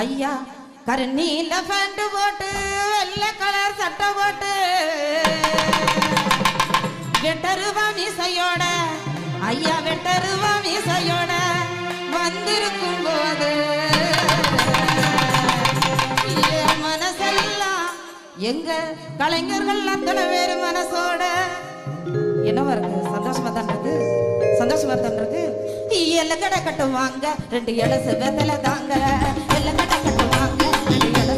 ஐயா கருநீல பேண்ட் போட்டு வெள்ளை கலர் சட்டை போட்டு வெட்டருவா மீசையோட ஐயா வெட்டருவா மீசையோட வந்திருக்கும் போது. மனசெல்லாம் எங்க கலைஞர்கள் அத்தனை பேர் மனசோட என்னவா இருக்கு சந்தோஷமா தான் இருக்கு சந்தோஷமா தான் இருக்கு. எல்லாம் கடை கட்டுவாங்க ரெண்டு இலசு வெத்தலை தாங்க. எல்லாம் கடை கட்டுவாங்க ரெண்டு இலசு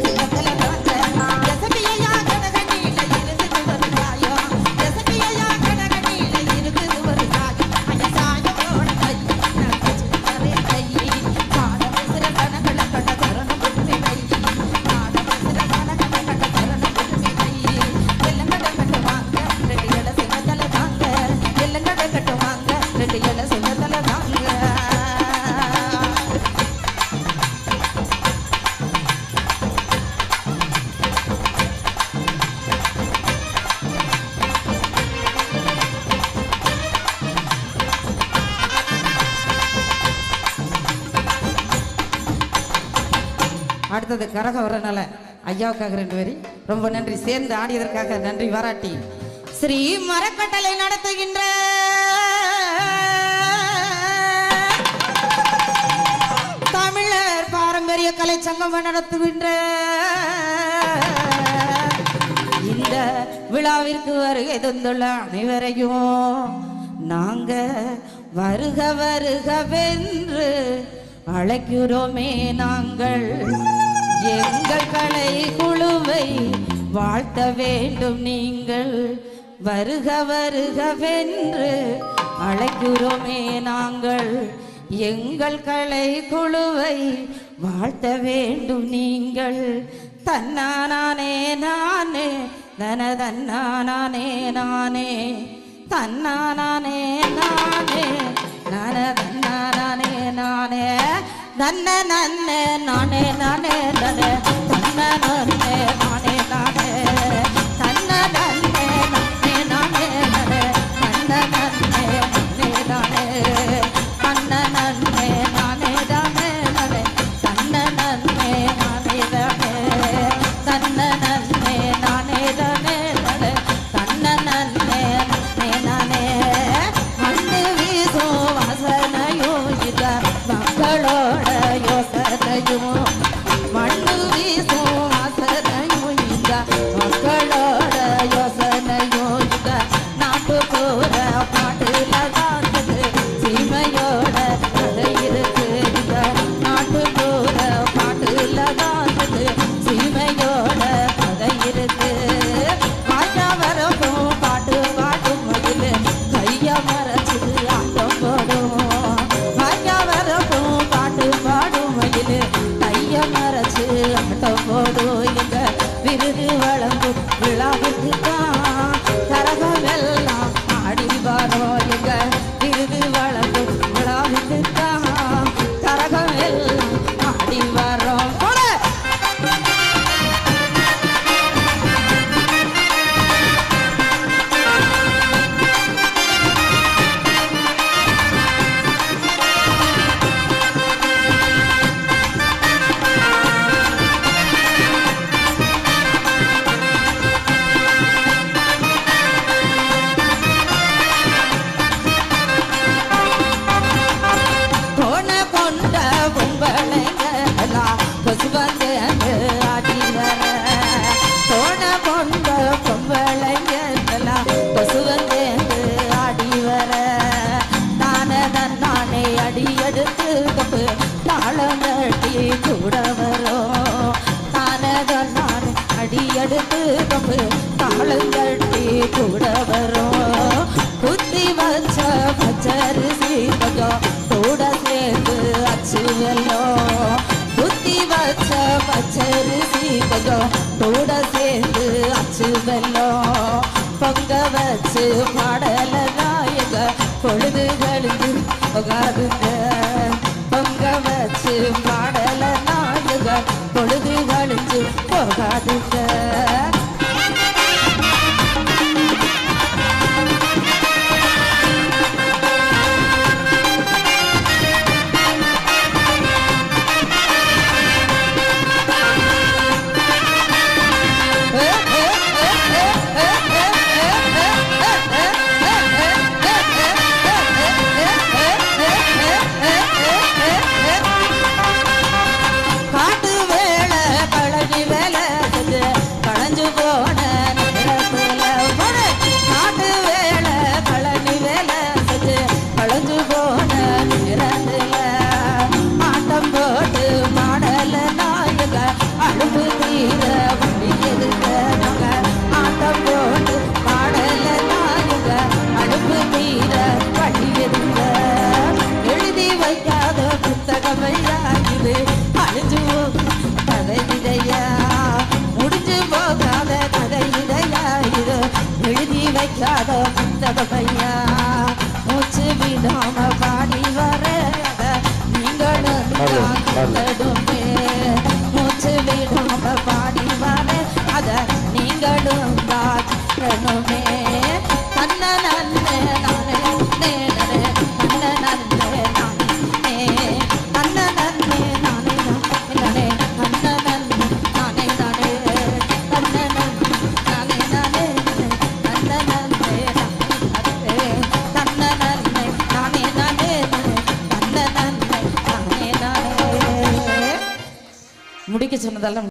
அடுத்தது கரக வரனால ஐயாவுக்காக ரெண்டு பேரி ரொம்ப நன்றி. சேர்ந்து ஆடியதற்காக நன்றி பாராட்டி. ஸ்ரீ மரக்கட்டளை நடத்துகின்ற தமிழர் பாரம்பரிய கலை சங்கம் நடத்துகின்ற இந்த விழாவிற்கு வருகை தந்துள்ள அனைவரையும் நாங்க வருக வருகவென்று அழைக்கிறோமே நாங்கள். எங்கள் கலை குழுவை வாழ்த்த வேண்டும் நீங்கள். வருக வருகவென்று அழைக்கிறோமே நாங்கள். எங்கள் கலை குழுவை வாழ்த்த வேண்டும் நீங்கள். தன்னானே நானே தன தன்னானே நானே தன்னானே நானே நன நானே நன்ன நன்ன நானே நானே நனே கூட வரும் அடியெடுத்து நானே தாளங்கட்டி கூட வரும் குத்தி வச்ச பச்சரிசி கொஞ்சம் கூட சேர்ந்து அச்சு வெல்லம் குத்தி வச்ச பச்சரிசி கொஞ்சம் கூட சேர்ந்து அச்சு பொங்க வச்சு பாடல நாயக பொழுதுகளுக்கு உகாதுங்க. பொங்க வச்சு பாடல கவையாகுது அழிஞ்சு போகும் கதை விதையா? முடிஞ்சு போகாத கதை விதையா இது எழுதி வைக்காத புத்தகமையா மூச்சு விடாம பாடி வர நீங்களும் தன்ன நன்னே நானே நானே முடிக்க சொன்னதெல்லாம்